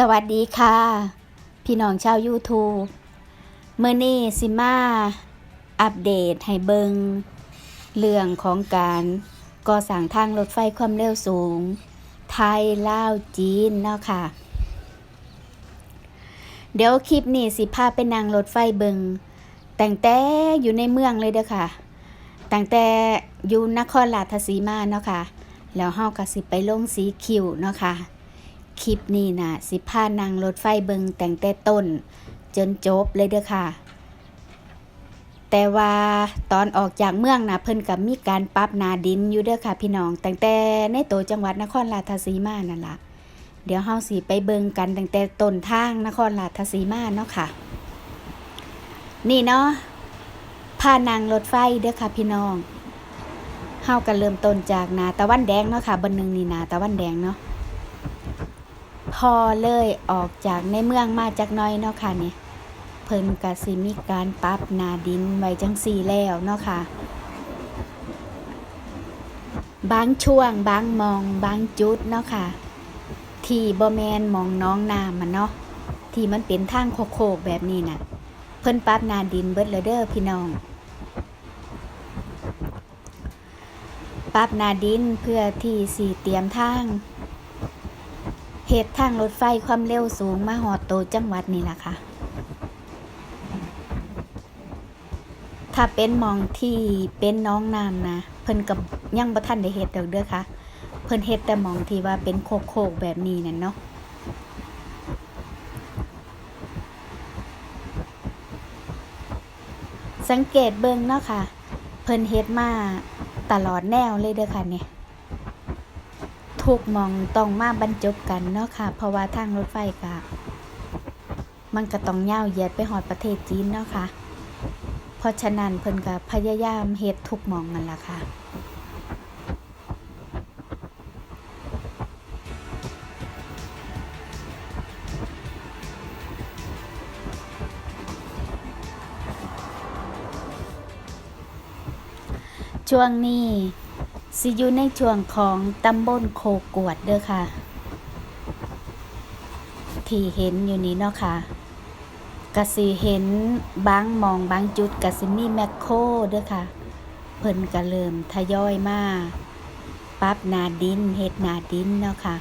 สวัสดีค่ะ พี่น้องชาว YouTube เมื่อนี้สิมาอัปเดตให้เบิงเรื่องของการก่อสร้างทางรถไฟความเร็วสูง ไทยลาวจีนเนาะค่ะ เดี๋ยวคลิปนี้สิพาไปนั่งรถไฟเบิงแต่งแต่อยู่ในเมืองเลยเด้อค่ะ แต่งแต่อยู่นครราชสีมาเนาะค่ะ แล้วเฮาก็สิไปลงสีคิวเนาะค่ะ คลิปนี้นะสิพานั่งรถไฟเบิงแต่งแต่ต้น จนจบเลยเด้อค่ะ แต่ว่าตอนออกจากเมืองนะเพิ่นกับมีการปรับนาดินอยู่เด้อค่ะ พี่น้องแต่งแต่ในตัวจังหวัดนครราชสีมานั่นละเดี๋ยวเฮาสิไปเบิงกันตั้งแต่ต้นทางนครราชสีมาเนาะค่ะ นี่เนาะพานั่งรถไฟเด้อค่ะพี่น้องเฮากันเริ่มต้นจากนาตะวันแดงเนาะค่ะบนหนึ่งนี่นาตะวันแดงเนาะ พอเลยออกจากในเมืองมาจากน้อยเนาะค่ะเนี่ยเพิ่นกสิมีการปรับนาดินไว้จังสี่แล้วเนาะค่ะ บางช่วงบางมองบางจุดเนาะค่ะ ที่บ่แมนมองน้องน้ำมันเนาะที่มันเป็นทางโคกแบบนี้น่ะ เพิ่นปรับนาดินเบิดเลเด้อพี่น้องปรับนาดินเพื่อที่สีเตรียมทาง เหตุทางรถไฟความเร็วสูงมาหอดโตจังหวัดนี่แหละค่ะ ถ้าเป็นมองที่เป็นน้องน้ำนะ เพิ่นกับยังบ่ทันได้เฮ็ดดอกเด้อค่ะ เพิ่นเฮ็ดแต่มองที่ว่าเป็นโคกๆแบบนี้นั่นเนาะสังเกตเบิ่งเนาะค่ะ เพิ่นเฮ็ดมาตลอดแนวเลยเด้อค่ะเนี่ย ทุกมองต้องมาบรรจบกันเนาะค่ะ เพราะว่าทางรถไฟกะมันก็ต้องยาวเหยียดไปหอดประเทศจีนเนาะค่ะ เพราะฉะนั้นเพิ่นก็พยายามเฮ็ดทุกมองนั่นล่ะค่ะช่วงนี้ สิอยู่ในช่วงของตำบลโคกวดเด้อค่ะ ที่เห็นอยู่นี้เนาะค่ะกสิเห็นบางมองบางจุดกสิมีแมคโครเด้อค่ะ เพิ่นกะเริ่มทยอยมาปั๊บนาดินเห็ดนาดินเนาะค่ะ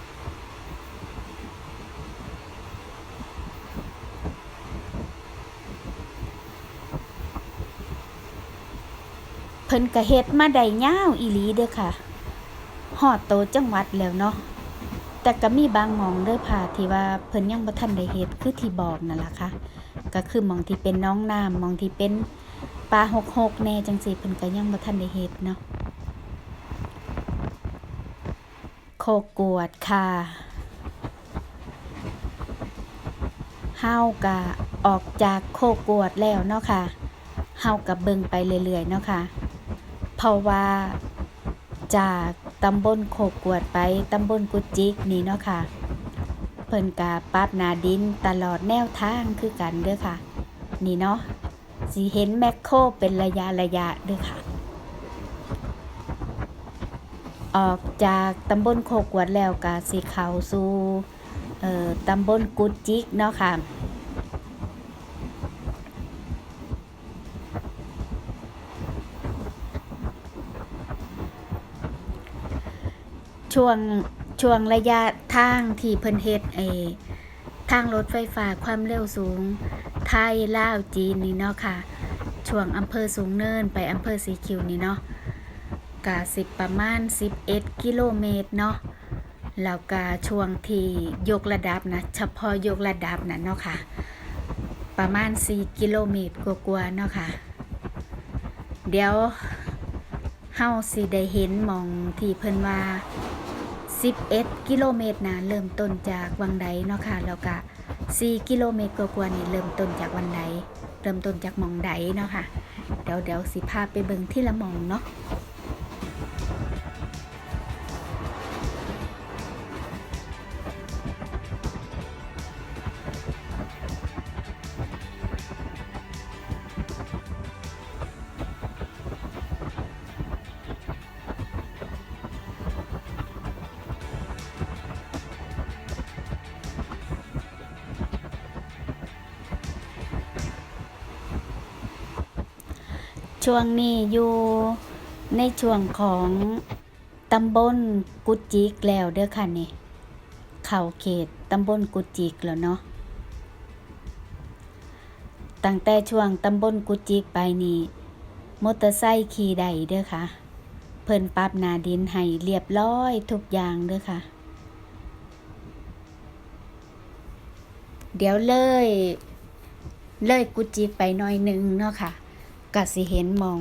พิ่นก็เฮ็ดมาได้ยาวอีหลีเด้อค่ะฮอดโตจังหวัดแล้วเนาะแต่ก็มีบางมองเด้อค่ะที่ว่าเพิ่นยังบ่ทันได้เฮ็ดคือที่บอกนั่นล่ะค่ะก็คือมองที่เป็นน้องน้ำมองที่เป็นปลาหกหกแน่จังซี่เพิ่นก็ยังบ่ทันได้เฮ็ดเนาะโคกวดค่ะเฮาก็ออกจากโคกวดแล้วเนาะค่ะเฮาก็เบิ่งไปเรื่อยๆเนาะค่ะ เพราะว่าจากตำบลโคกวดไปตำบลกุจิกนี่เนาะค่ะ เพิ่นกาปรับนาดินตลอดแนวทางคือกันเด้อค่ะ นี่เนาะสิเห็นแมคโครเป็นระยะระยะเด้อค่ะ ออกจากตำบลโคกวดแล้วกาสิเขาสู่เอ่อตำบลกุจิกเนาะค่ะ ช่วงช่วงระยะทางที่เพิ่นเฮ็ดไอทางรถไฟฟ้าความเร็วสูง ไทยลาวจีนนี่เนาะค่ะ ช่วงอำเภอสูงเนินไปอำเภอสีคิวนี่เนาะกะสิบประมาณ 11 กิโลเมตรเนาะแล้วก็ช่วงที่ยกระดับนะเฉพาะยกระดับนะเนาะค่ะ ประมาณ 4 กิโลเมตรกว่าๆเนาะค่ะ เดี๋ยวเฮาสิได้เห็นมองที่เพิ่นว่า 11 กิโลเมตรนะเริ่มต้นจากวังไดเนาะค่ะแล้วก็4กิโลเมตรกว่าๆนี่เริ่มต้นจากวันไดเริ่มต้นจากมองไดเนาะค่ะเดี๋ยวเดี๋ยวสิพาไปเบิ่งที่ละมองเนาะ ช่วงนี้อยู่ในช่วงของตำบลกุจิกแล้วเด้อค่ะนี่เข้าเขตตำบลกุจิกแล้วเนาะตั้งแต่ช่วงตำบลกุจิกไปนี่มอเตอร์ไซค์ขี่ได้เด้อค่ะ เพิ่นปรับนาดินให้เรียบร้อยทุกอย่างเด้อค่ะ เดี๋ยวเลย เลยกุจิกไปหน่อยหนึงเนาะค่ะ ก็สิเห็นมอง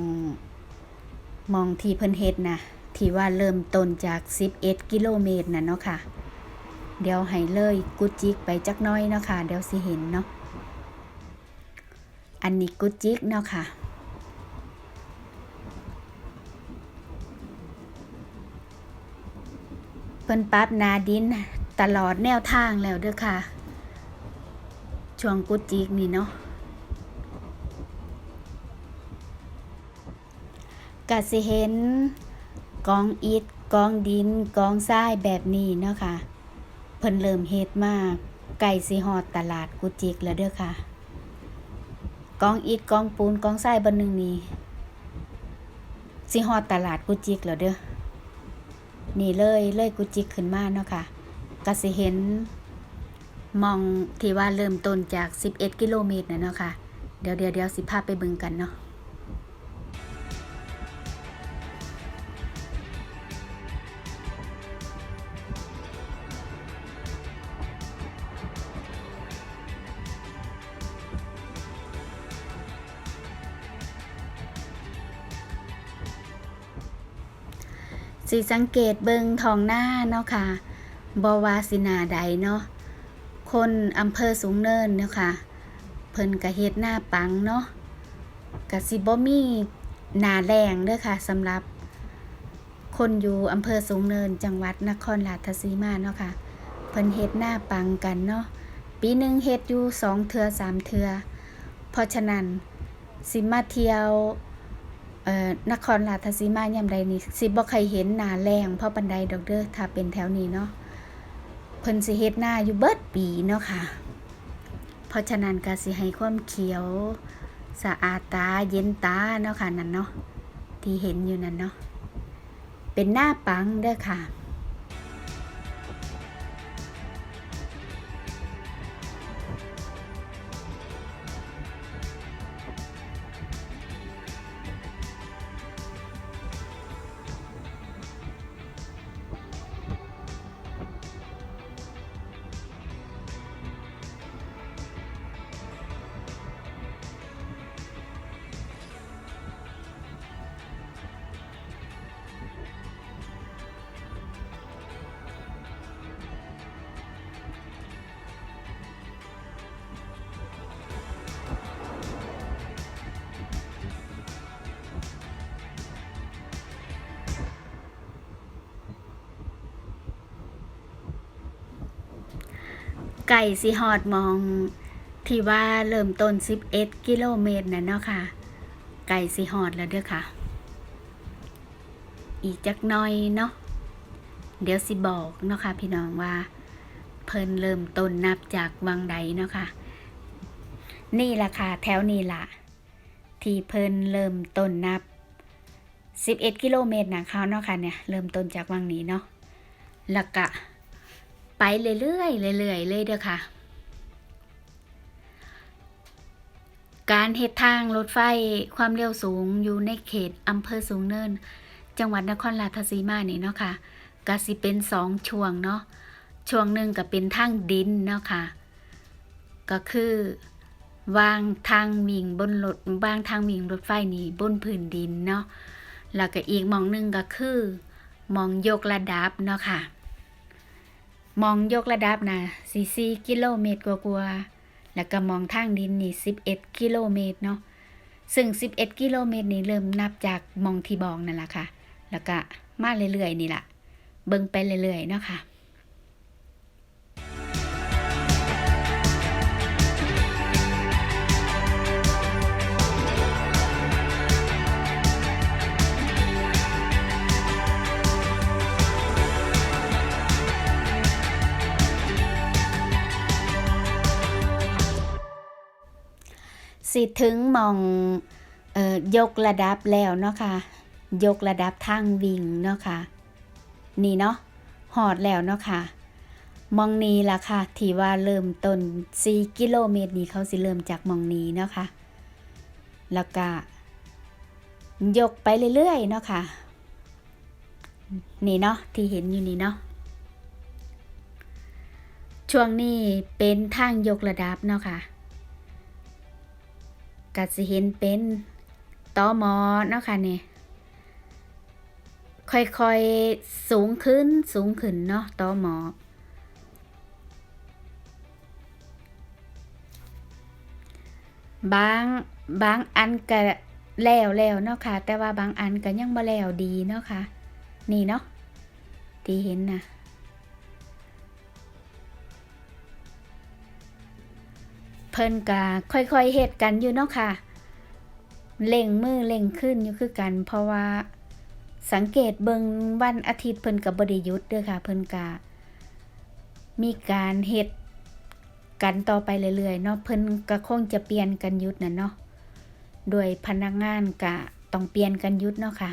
มองที่เพิ่นเฮ็ดนะที่ว่าเริ่มต้นจาก 11 กิโลเมตรน่ะเนาะค่ะ เดี๋ยวให้เลยกุจิกไปจักน้อยเนาะค่ะ เดี๋ยวสิเห็นเนาะ อันนี้กุจิกเนาะค่ะ เพิ่นปรับนาดินตลอดแนวทางแล้วเด้อค่ะ ช่วงกุจิกนี่เนาะ ก็สิเห็นกองอิฐกองดินกองทรายแบบนี้เนาะค่ะ เพิ่นเริ่มเฮ็ดมากไก่สิฮอดตลาดกุจิกแล้วเด้อค่ะ กองอิฐกองปูนกองทรายบนหนึ่งนี้สิฮอดตลาดกุจิกแล้วเด้อนี่เลยเลยกุจิกขึ้นมาเนาะค่ะก็สิเห็นมองที่ว่าเริ่มต้นจาก 11 กิโลเมตรนะเนาะค่ะ เดี๋ยวเดี๋ยวเดี๋ยวสิพาไปเบิ่งกันเนาะ สิสังเกตเบิงทองหน้าเนาะค่ะบวาสินาใดเนาะคนอำเภอสูงเนินเนาะค่ะเพิ่นกะเฮ็ดหน้าปังเนาะกะสิบ่มีหนาแรงเด้อค่ะสำหรับ คนอยู่อำเภอสูงเนินจังหวัดนครราชสีมาเนาะค่ะเพิ่นเฮ็ดหน้าปังกันเนาะปีหนึ่งเฮ็ดอยู่สองเทือสามเทือเพราะฉะนั้นสิมาเที่ยว นครราชสีมายามใดนี่สิบ่ใครเห็นหนาแรงเพราะปันไดดอกเดอร์ถ้าเป็นแถวนี้เนาะเพิ่นสิเฮ็ดหน้าอยู่เบิดปีเนาะค่ะ เพราะฉะนั้นก็สิให้ความเขียวสะอาดตาเย็นตาเนาะค่ะนั่นเนาะที่เห็นอยู่นั่นเนาะเป็นหน้าปังเด้อค่ะ ไก่สิฮอดมองที่ว่าเริ่มต้น 11 กิโลเมตรน่ะเนาะค่ะ ไก่สิฮอดแล้วเด้อค่ะ อีกจักน้อยเนาะเดี๋ยวสิบอกเนาะค่ะ พี่น้องว่า เพิ่นเริ่มต้นนับจากวังใดเนาะค่ะ นี่ล่ะค่ะ แถวนี้ล่ะ ที่เพิ่นเริ่มต้นนับ 11 กิโลเมตรนะเขาเนาะค่ะเนี่ยเริ่มต้นจากวังนี้เนาะแล้วก็ เรื่อยๆเรื่อยๆเลยเด้อค่ะ การเฮ็ดทางรถไฟความเร็วสูงอยู่ในเขตอำเภอสูงเนิน จังหวัดนครราชสีมานี่เนาะค่ะก็สิเป็นสองช่วงเนาะช่วงหนึ่งก็เป็นทางดินเนาะค่ะ ก็คือ วางทางวิ่งบนรถวางทางวิ่งรถไฟนี่บนพื้นดินเนาะแล้วก็อีกมองหนึ่งก็คือมองยกระดับเนาะค่ะ มองยกระดับนะ44กิโลเมตรกว่าๆแล้วก็มองทางดินนี่11กิโลเมตรเนาะซึ่ง11กิโลเมตรนี่เริ่มนับจากมองที่บองนั่นแหละค่ะ แล้วก็มาเรื่อยๆนี่แหละเบิ่งไปเรื่อยๆเนาะค่ะ สิถึงมองออยกระดับแล้วเนาะค่ะ ยกระดับทางวิ่งเนาะค่ะ นี่เนาะหอดแล้วเนาะค่ะมองนี้ล่ะค่ะ ที่ว่าเริ่มต้น 4 กิโลเมตรนี้เขาสิเริ่มจากมองนี้เนาะค่ะ แล้วก็ยกไปเรื่อยๆเนาะค่ะ นี่เนาะที่เห็นอยู่นี่เนาะ ช่วงนี้เป็นทางยกระดับเนาะค่ะ ก็สิเห็นเป็นตอมอเนาะค่ะเนี่ยค่อยๆสูงขึ้นสูงขึ้นเนาะตอหมอบางบางอันก็แล้วแล้วเนาะค่ะ แต่ว่าบางอันก็ยังบ่แล้วดีเนาะค่ะ นี่เนาะที่เห็นนะ เพิ่นก็ค่อยๆเฮ็ดกันอยู่เนาะค่ะเล่งมือเล่งขึ้นอยู่คือกัน เพราะว่าสังเกตเบิงวันอาทิตย์เพิ่นกับบริยุทธ์เด้อค่ะ เพิ่นกะมีการเฮ็ดกันต่อไปเรื่อยๆเนาะเพิ่นก็คงจะเปลี่ยนกันยุทธน่ะเนาะโดยพนักงานกะต้องเปลี่ยนกันยุทธเนาะค่ะ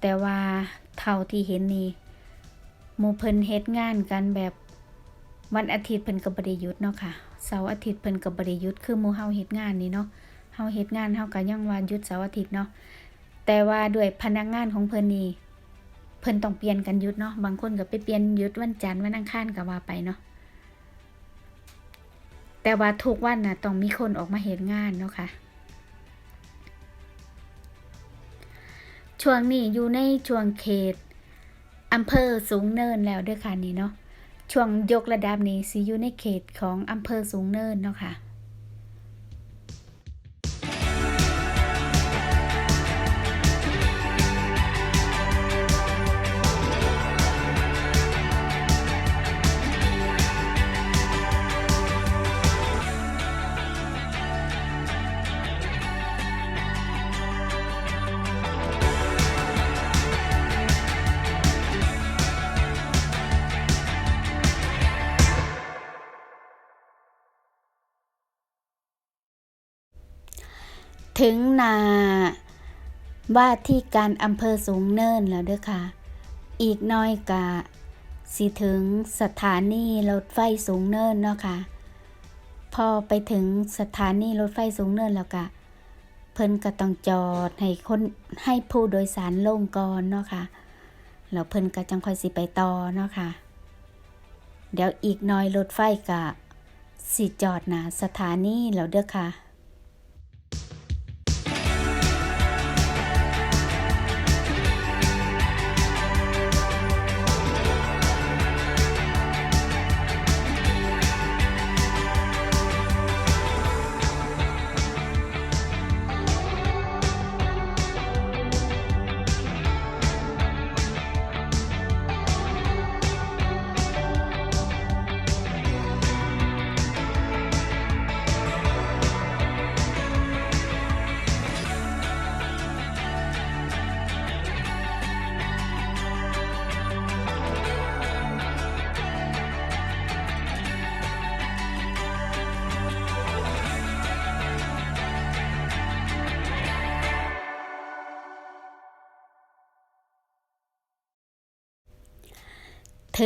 แต่ว่าเท่าที่เห็นนี่มูเพิ่นเฮ็ดงานกันแบบวันอาทิตย์เพิ่นก็บ่ได้หยุดเนาะค่ะ เสาร์อาทิตย์เพิ่นก็บ่ได้หยุดคือหมู่เฮาเฮ็ดงานนี่เนาะเฮาเฮ็ดงานเฮาก็ยังว่าหยุดเสาร์อาทิตย์เนาะแต่ว่าด้วยพนักงานของเพิ่นนี่เพิ่นต้องเปลี่ยนกันหยุดเนาะบางคนก็ไปเปลี่ยนหยุดวันจันทร์วันอังคารก็ว่าไปเนาะแต่ว่าทุกวันน่ะต้องมีคนออกมาเห็นงานเนาะค่ะ ช่วงนี้อยู่ในช่วงเขตอำเภอสูงเนินแล้วเด้วยค่ะนี่เนาะ ช่วงยกระดับนี้สิอยู่ในเขตของอำเภอสูงเนินเนาะค่ะ ถึงนาว่าที่การอำเภอสูงเนินแล้วเด้อค่ะ อีกน้อยกะสิถึงสถานีรถไฟสูงเนินเนาะค่ะ พอไปถึงสถานีรถไฟสูงเนินแล้วกะเพิ่นก็ต้องจอดให้คนให้ผู้โดยสารลงก่อนเนาะค่ะแล้วเพิ่นก็จังค่อยสิไปต่อเนาะค่ะ เดี๋ยวอีกน้อยรถไฟกะสิจอดหนาสถานีแล้วเด้อค่ะ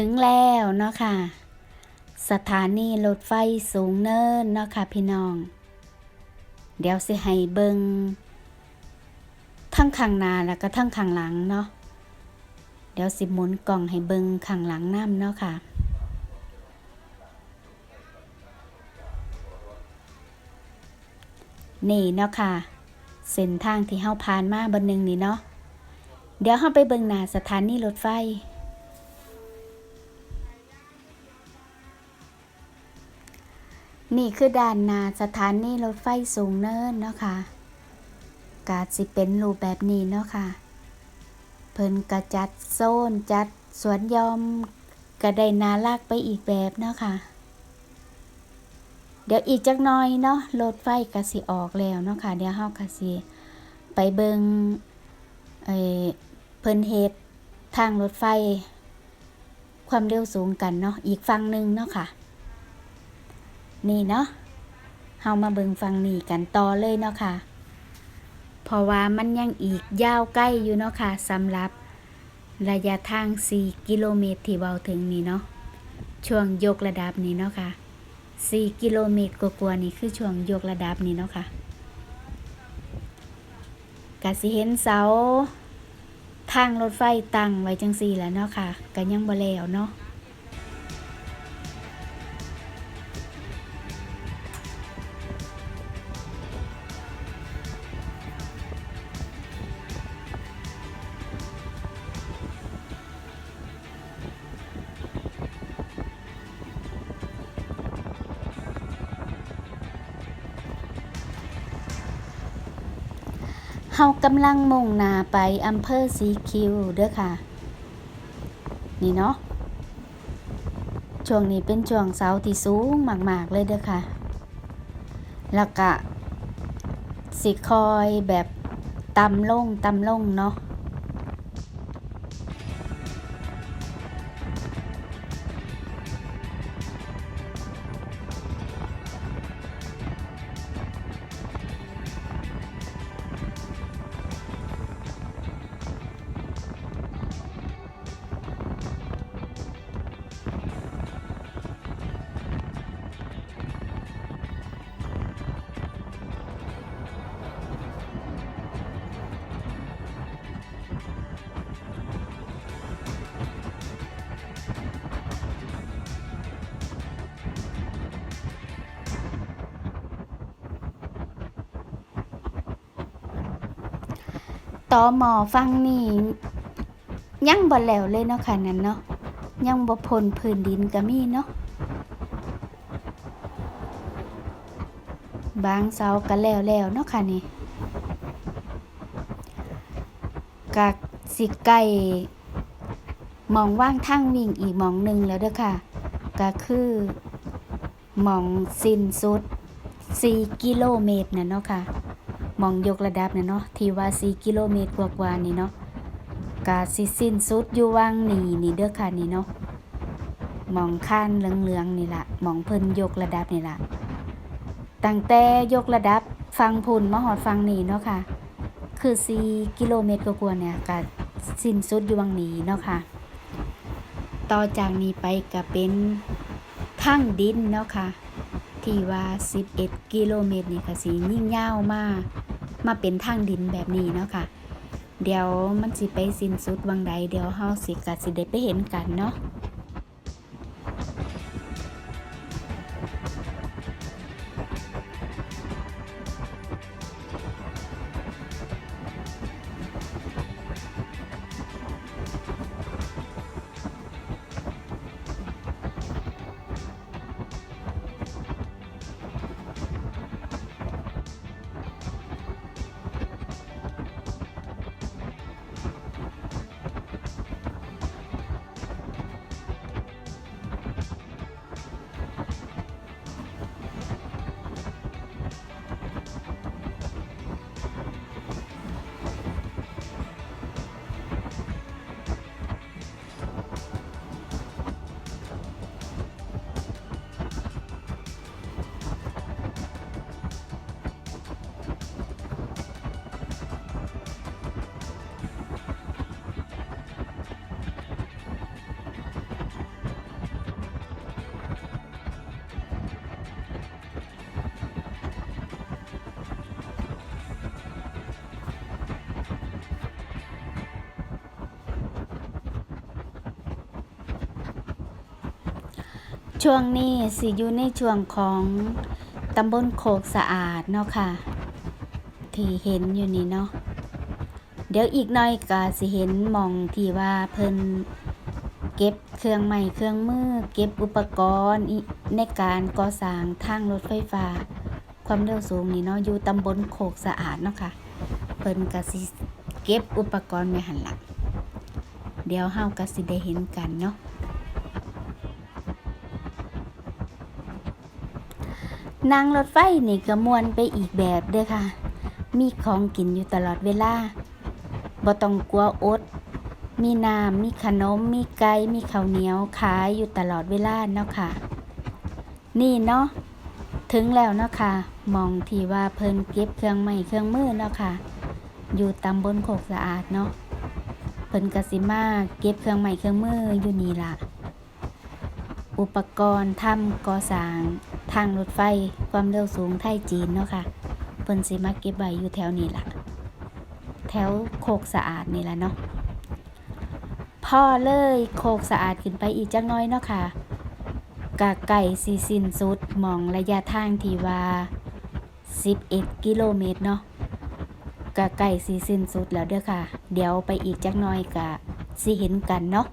ถึงแล้วเนาะค่ะ สถานีรถไฟสูงเนินเนาะค่ะพี่น้อง เดี๋ยวสิให้เบิงทั้งข้างหน้าแล้วก็ทั้งข้างหลังเนาะ เดี๋ยวสิหมุนกล่องให้เบิงข้างหลังน้ำเนาะค่ะนี่เนาะค่ะ เส้นทางที่เฮาผ่านมาบนหนึ่งนี่เนาะ เดี๋ยวเฮาไปเบิงหน้าสถานีรถไฟ นี่คือด้านนาสถานีรถไฟสูงเนินเนาะค่ะกาสิเป็นรูปแบบนี้เนาะค่ะ เพิ่นกระจัดโซนจัดสวนยอมกระไดนาลากไปอีกแบบเนาะค่ะ เดี๋ยวอีกจักหน่อยเนาะรถไฟกระสิออกแล้วเนาะค่ะเดี๋ยวเฮากระสิไปเบิงเอ่อเพิ่นเฮ็ดทางรถไฟ ความเร็วสูงกันเนาะอีกฝั่งหนึ่งเนาะค่ะ นี่เนาะเฮามาเบิ่งฟังนี่กันต่อเลยเนาะค่ะ เพราะว่ามันยังอีกยาวใกล้อยู่เนาะค่ะสำหรับระยะทาง 4 กิโลเมตรที่เว้าถึงนี่เนาะ ช่วงยกระดับนี้เนาะค่ะ 4 กิโลเมตรกว่าๆนี่คือช่วงยกระดับนี้เนาะค่ะก็สิเห็นเสาทางรถไฟตั้งไว้จังซี่แล้วเนาะค่ะก็ยังบ่แล้วเนาะ เฮากำลังมุ่งหน้าไปอำเภอสีคิวเด้อค่ะ นี่เนาะช่วงนี้เป็นช่วงเสาที่สูงมาก ๆ เลยเด้อค่ะ แล้วก็สิคอยแบบต่ำลงต่ำลงเนาะ ต่อหมอฟังนี่ยังบ่แล้วเลยเนาะค่ะนั่นเนาะยังบ่พ้นพื้นดินก็มีเนาะบางเสาก็แล้วแล้วเนาะค่ะนี่กะสิใกล้หมองว่างทางวิ่งอีกมองหนึ่งแล้วเด้อค่ะ ก็คือมองสิ้นสุด 4 กิโลเมตรน่ะเนาะค่ะ มองยกระดับนะเนาะที่ว่า4กิโลเมตรกว่าๆนี่เนาะกาสิสิ้นสุดอยู่ว่างนี่นี่เด้อค่ะนี่เนาะมองข้านเหลืองๆนี่ละมองเพิ่นยกระดับนี่ละตั้งแต่ยกระดับฟังพุ่นมหอดฟังนี่เนาะค่ะ คือ4กิโลเมตรกว่าๆเนี่ยก็สิ้นสุดอยู่ว่างนี้เนาะค่ะต่อจากนี้ไปก็เป็นทางดินเนาะค่ะที่ว่า 11 กิโลเมตรนี่ก็สิยิ่งยาวมาก มาเป็นทางดินแบบนี้เนาะค่ะ เดี๋ยวมันสิไปสิ้นสุดวังใดเดี๋ยวเฮาสิก็สิได้ไปเห็นกันเนาะ ช่วงนี้สิอยู่ในช่วงของตำบลโคกสะอาดเนาะค่ะ ที่เห็นอยู่นี่เนาะเดี๋ยวอีกหน่อยก็สิเห็นมองที่ว่าเพิ่นเก็บเครื่องไม้เครื่องมือ เก็บอุปกรณ์ในการก่อสร้างทางรถไฟฟ้า ความเร็วสูงนี่เนาะอยู่ตำบลโคกสะอาดเนาะค่ะเพิ่นก็สิเก็บอุปกรณ์ไว้หั่นล่ะเดี๋ยวเฮาก็สิได้เห็นกันเนาะ นั่งรถไฟนี่ก็มวนไปอีกแบบเด้อค่ะ มีของกินอยู่ตลอดเวลาบ่ต้องกลัวอด มีน้ำมีขนม มีไก่มีข้าวเหนียวขายอยู่ตลอดเวลาเนาะค่ะ นี่เนาะถึงแล้วเนาะค่ะ มองที่ว่าเพิ่นเก็บเครื่องไม้เครื่องมือเนาะค่ะ อยู่ตำบลโคกสะอาดเนาะเพิ่นกสิมาเก็บเครื่องใหม่เครื่องมืออยู่นี่ล่ะ อุปกรณ์ทำก่อสร้างทางรถไฟความเร็วสูงไทยจีนเนาะค่ะเพิ่นสิมาเก็บไว้อยู่แถวนี้ล่ะ แถวโคกสะอาดนี่ล่ะเนาะพ่อเลยโคกสะอาดขึ้นไปอีกจักน้อยเนาะค่ะกะไก่สีสินสุดมองระยะทางที่ว่า 11 กิโลเมตรเนาะกะไก่สีสินสุดแล้วเด้อค่ะ เดี๋ยวไปอีกจักน้อยกะสิเห็นกันเนาะ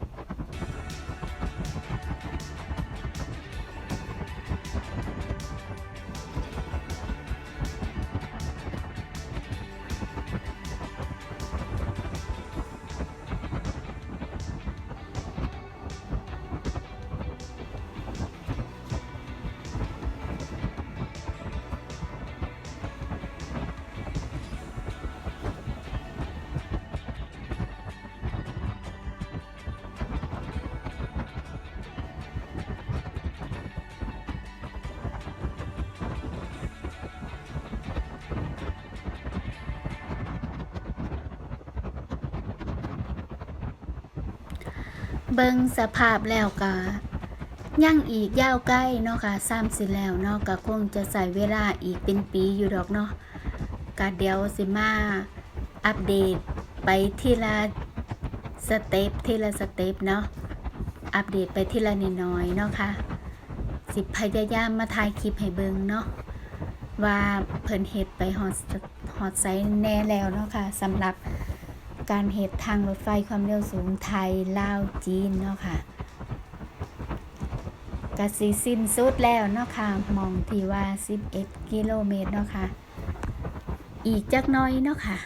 เบิ่งสภาพแล้วก็ยังอีกยาวใกล้เนาะค่ะซ้ำสิแล้วเนาะก็คงจะใส่เวลาอีกเป็นปีอยู่ดอกเนาะก็เดี๋ยวสิมาอัปเดตไปทีละสเต็ปทีละสเต็ปเนาะอัปเดตไปทีละนิดน่อยเนาะค่ะสิพยายามมาถ่ายคลิปให้เบิ่งเนาะว่าเพิ่นเฮ็ดไปฮอดฮอดไซแน่แล้วเนาะค่ะสำหรับ การเหตุทางรถไฟความเร็วสูงไทยลาวจีนเนาะค่ะกสิสิ้นสุดแล้วเนาะค่ะมองที่ว่า 11 กิโลเมตรเนาะค่ะ อีกจักน้อยเนาะค่ะ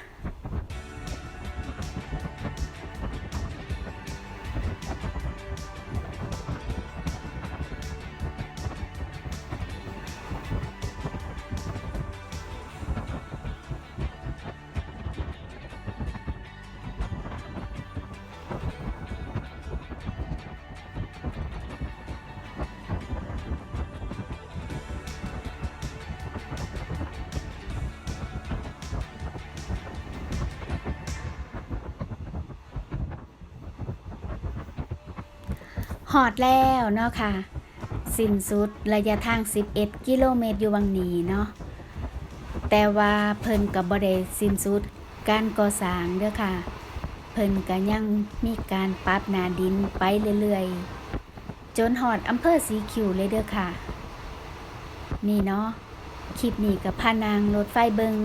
อดแล้วเนาะค่ะ สิ้นสุดระยะทาง 11 กิโลเมตรอยู่วังนีเนาะแต่ว่าเพิ่นกับบ่ได้สิ้นสุดการก่อสร้างเด้อค่ะ เพิ่นก็ยังมีการปรับนาดินไปเรื่อยๆ จนหอดอำเภอสีคิวเลยเด้อค่ะ นี่เนาะคลิปนี้กับพานางรถไฟเบิง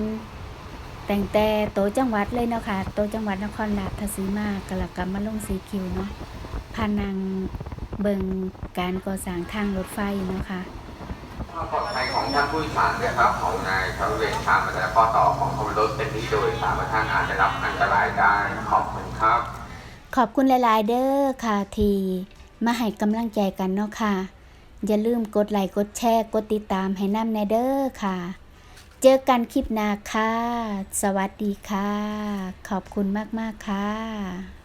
แต่งแต่โตจังหวัดเลยเนาะค่ะโตจังหวัดนครราชสีมากะละกำมาลงสีคิวเนาะพานัง เบิงการก่อสร้างทางรถไฟเนาะค่ะความปลอดภัยของท่านผู้โดยสารนะครับของนายบริเวณทางมาแต่ข้อต่อของขบวนรถเป็นที่โดยสารว่าท่านอาจจะรับอันตรายได้ขอบคุณครับ ขอบคุณหลาย ๆ เด้อค่ะที่มาให้กำลังใจกันเนาะค่ะ อย่าลืมกดไลค์กดแชร์กดติดตามให้นำแนเด้อค่ะ เจอกันคลิปหน้าค่ะ สวัสดีค่ะ ขอบคุณมาก ๆ ค่ะ